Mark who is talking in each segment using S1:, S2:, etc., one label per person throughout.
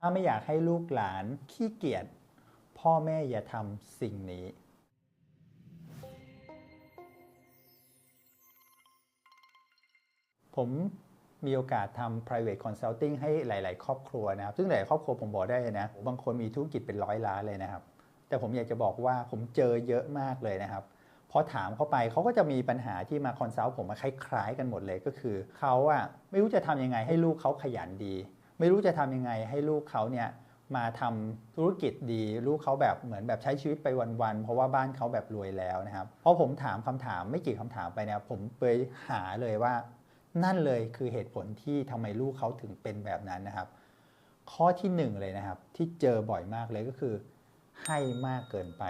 S1: ถ้าไม่อยากให้ลูกหลานขี้เกียจพ่อแม่อย่าทำสิ่งนี้ ผมมีโอกาสทำ private consulting ให้หลาย ๆ ครอบครัวนะครับ ซึ่งหลายครอบครัวผมบอกได้นะ บางคนมีธุรกิจเป็นร้อยล้านเลยนะครับ แต่ผมอยากจะบอกว่าผมเจอเยอะมากเลยนะครับ พอถามเข้าไปเขาก็จะมีปัญหาที่มาคอนซัลท์ผมมาคล้าย ๆ กันหมดเลยก็คือเขาอะไม่รู้จะทำยังไงให้ลูกเขาขยันดี ไม่รู้จะทำยังไงให้ลูกเขาเนี่ยมาทำธุรกิจดี ลูกเขาแบบเหมือนแบบใช้ชีวิตไปวันๆเพราะว่าบ้านเขาแบบรวยแล้วนะครับเพอผมถามคำถามไม่กี่คำถามไปเนี่ยผมไปหาเลยว่า นั่นเลยคือเหตุผลที่ทำไมลูกเขาถึงเป็นแบบนั้นนะครับ ข้อที่หนึ่งเลยนะครับ ที่เจอบ่อยมากเลยก็คือ ให้มากเกินไป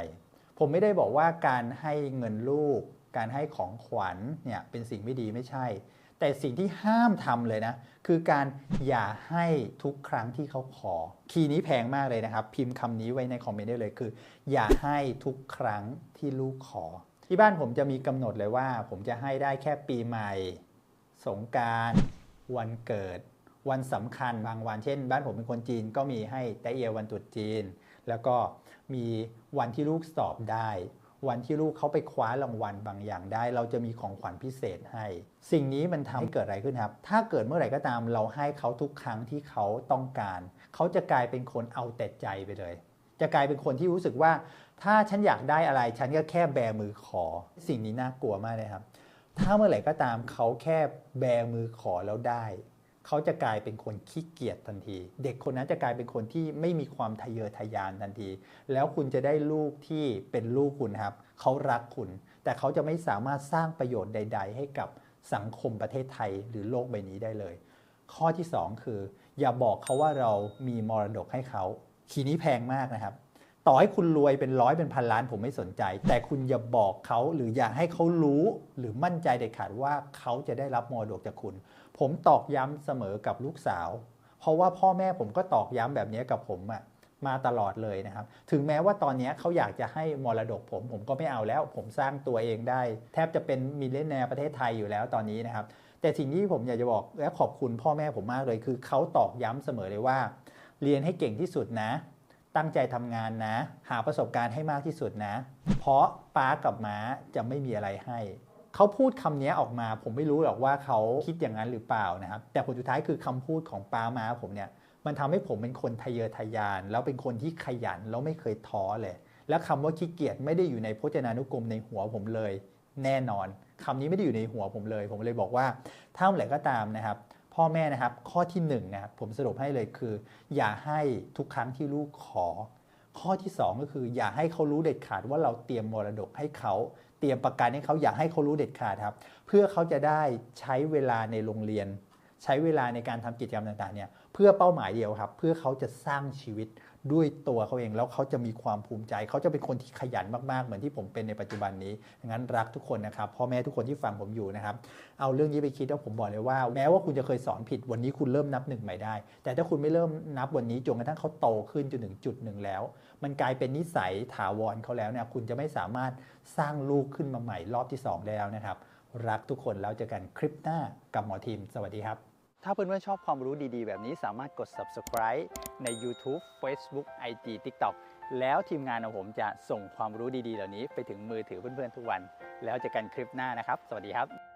S1: ผมไม่ได้บอกว่าการให้เงินลูก การให้ของขวัญเนี่ยเป็นสิ่งไม่ดีไม่ใช่ แต่สิ่งที่ห้ามทำเลยนะ คือการอย่าให้ทุกครั้งที่เขาขอ คีย์นี้แพงมากเลยนะครับ พิมพ์คำนี้ไว้ในคอมเมนต์ได้เลยคือ อย่าให้ทุกครั้งที่ลูกขอ ที่บ้านผมจะมีกำหนดเลยว่า ผมจะให้ได้แค่ปีใหม่ สงกรารวันเกิด วันสำคัญบางวันเช่น บ้านผมเป็นคนจีนก็มีให้แต่เอียวันตรุษจีน แล้วก็มีวันที่ลูกสอบได้ วันที่ลูกเขาไปคว้ารางวัลบางอย่างได้ เราจะมีของขวัญพิเศษให้ สิ่งนี้มันทำให้เกิดอะไรขึ้นครับ ถ้าเกิดเมื่อไหร่ก็ตามเราให้เขาทุกครั้งที่เขาต้องการ เขาจะกลายเป็นคนเอาแต่ใจไปเลย จะกลายเป็นคนที่รู้สึกว่า ถ้าฉันอยากได้อะไร ฉันก็แค่แบมือขอ สิ่งนี้น่ากลัวมากเลยครับ ถ้าเมื่อไหร่ก็ตามเขาแค่แบมือขอแล้วได้ เขาจะกลายเป็นคนขี้เกียจทันที เด็กคนนั้นจะกลายเป็นคนที่ไม่มีความทะเยอทะยานทันที แล้วคุณจะได้ลูกที่เป็นลูกคุณครับ เขารักคุณ แต่เขาจะไม่สามารถสร้างประโยชน์ใด ๆ ให้กับสังคมประเทศไทยหรือโลกใบนี้ได้เลย ข้อที่ 2 คือ อย่าบอกเขาว่าเรามีมรดกให้เขาคีนี้แพงมากนะครับ ต่อให้คุณรวยเป็นร้อยเป็นพันล้านผมไม่สนใจ แต่คุณอย่าบอกเขาหรืออย่าให้เขารู้หรือมั่นใจเด็ดขาดว่าเขาจะได้รับมรดกจากคุณ ผมตอกย้ำเสมอกับลูกสาว เพราะว่าพ่อแม่ผมก็ตอกย้ำแบบนี้กับผมอะมาตลอดเลยนะครับ ถึงแม้ว่าตอนนี้เขาอยากจะให้มรดกผม ผมก็ไม่เอาแล้ว ผมสร้างตัวเองได้ แทบจะเป็นมิลเลนแนร์ประเทศไทยอยู่แล้วตอนนี้นะครับ แต่สิ่งที่ผมอยากจะบอกและขอบคุณพ่อแม่ผมมากเลย คือเขาตอกย้ำเสมอเลยว่า เรียนให้เก่งที่สุดนะ ตั้งใจทำงานนะ หาประสบการณ์ให้มากที่สุดนะ เพราะป้ากับม้าจะไม่มีอะไรให้ เขาพูดคำนี้ออกมา ผมไม่รู้หรอกว่าเขาคิดอย่างนั้นหรือเปล่านะครับ แต่ผลสุดท้ายคือคำพูดของป้าม้าผมเนี่ย มันทำให้ผมเป็นคนทะเยอทะยาน แล้วเป็นคนที่ขยันแล้วไม่เคยท้อเลย และคำว่าขี้เกียจไม่ได้อยู่ในพจนานุกรมในหัวผมเลย แน่นอนคำนี้ไม่ได้อยู่ในหัวผมเลย ผมเลยบอกว่าถ้าเมื่อไหร่ก็ตามนะครับ พ่อแม่นะครับ ข้อที่1นงนะครับผมสรุปให้เลยคือ อย่าให้ทุกครั้งที่ลูกขอ ข้อที่ 2 ก็คือ อย่าให้เขารู้เด็ดขาดว่าเราเตรียมมรดกให้เขาเตรียมประกันให้เขาอย่าให้เขารู้เด็ดขาดครับ เพื่อเขาจะได้ใช้เวลาในโรงเรียน ใช้เวลาในการทำกิจกรรมต่างๆเนี่ยเพื่อเป้าหมายเดียวครับ เพื่อเขาจะสร้างชีวิตด้วยตัวเขาเองแล้วเขาจะมีความภูมิใจ เขาจะเป็นคนที่ขยันมากๆ เหมือนที่ผมเป็นในปัจจุบันนี้ดังนั้นรักทุกคนนะครับพ่อแม่ทุกคนที่ฟังผมอยู่นะครับเอาเรื่องนี้ไปคิดแล้วผมบอกเลยว่า แม้ว่าคุณจะเคยสอนผิดวันนี้คุณเริ่มนับหนึ่งใหม่ได้ แต่ถ้าคุณไม่เริ่มนับวันนี้จนกระทั่งเขาโตขึ้นจนถึงจุดหนึ่งแล้ว มันกลายเป็นนิสัยถาวรเขาแล้วเนี่ยคุณจะไม่สามารถสร้างลูกขึ้นมาใหม่รอบที่2ได้แล้วนะครับ รักทุกคนแล้วเจอกันคลิปหน้ากับหมอทีม สวัสดีครับ ถ้าเพื่อนๆชอบความรู้ดีๆ แบบนี้สามารถกด subscribe ใน YouTube Facebook IG TikTok แล้วทีมงานของผมจะส่งความรู้ดีๆ เหล่านี้ไปถึงมือถือเพื่อนๆทุกวัน แล้วเจอกันคลิปหน้านะครับ สวัสดีครับ